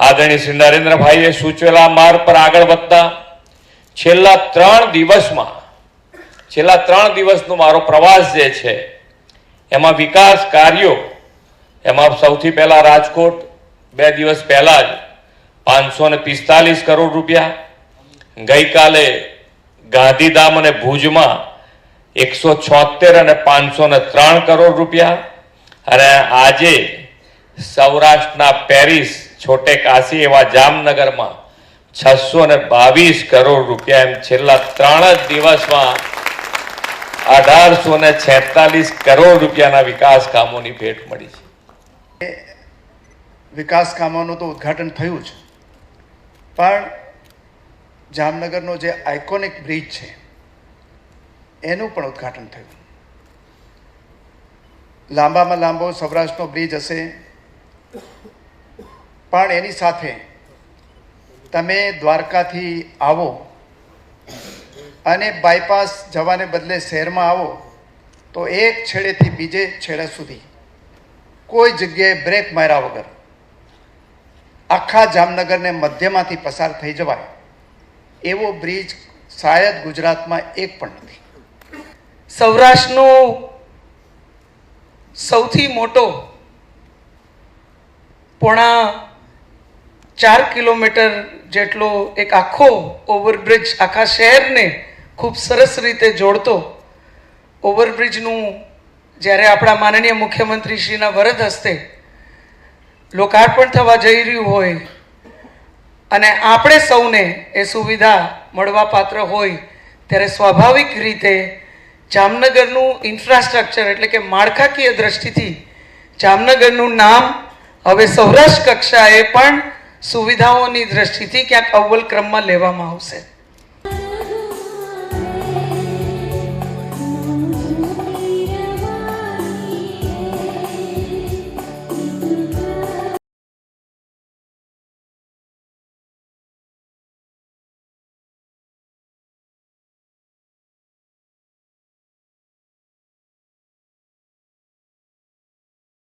આદરણીય શ્રી નરેન્દ્રભાઈએ સૂચવેલા માર્ગ પર આગળ વધતા છેલ્લા ત્રણ દિવસમાં, છેલ્લા ત્રણ દિવસનો મારો પ્રવાસ જે છે, એમાં વિકાસ કાર્યો, એમાં સૌથી પહેલાં રાજકોટ, બે દિવસ પહેલાં જ પાંચસો ને પિસ્તાલીસ કરોડ રૂપિયા, ગઈકાલે ગાંધીધામ અને ભુજમાં એકસો છોતેર અને પાંચસો ને ત્રણ કરોડ રૂપિયા, અને આજે સૌરાષ્ટ્રના પેરિસ છોટે કાશી એવા જામનગરમાં છસો ને બાવીસ કરોડ રૂપિયા એમ છેલ્લા ત્રણ જ દિવસમાં અઢારસો ને છેતાલીસ કરોડ રૂપિયાના વિકાસ કામોની ભેટ મળી છે. વિકાસ કામોનું તો ઉદ્ઘાટન થયું છે પણ જામનગરનો જે આઇકોનિક બ્રિજ છે, એનું પણ ઉદ્ઘાટન થયું. લાંબામાં લાંબો સૌરાષ્ટ્રનો બ્રિજ હશે પણ એની સાથે તમે દ્વારકાથી આવો અને બાયપાસ જવાને બદલે શહેરમાં આવો, તો એક છેડેથી બીજે છેડે સુધી કોઈ જગ્યાએ બ્રેક માર્યા વગર આખા જામનગરને મધ્યમાંથી પસાર થઈ જવાય એવો બ્રિજ શાયદ ગુજરાતમાં એક પણ નથી. સૌરાષ્ટ્રનો સૌથી મોટો પોણા ચાર કિલોમીટર જેટલો એક આખો ઓવરબ્રિજ આખા શહેરને ખૂબ સરસ રીતે જોડતો. ઓવરબ્રિજનું જ્યારે આપણા માનનીય મુખ્યમંત્રીશ્રીના વરદ હસ્તે લોકાર્પણ થવા જઈ રહ્યું હોય અને આપણે સૌને એ સુવિધા મળવા પાત્ર હોય ત્યારે સ્વાભાવિક રીતે જામનગરનું ઇન્ફ્રાસ્ટ્રક્ચર એટલે કે માળખાકીય દ્રષ્ટિથી જામનગરનું નામ હવે સૌરાષ્ટ્ર કક્ષાએ પણ સુવિધાઓની દ્રષ્ટિથી ક્યાંક અવ્વલ ક્રમમાં લેવામાં આવશે.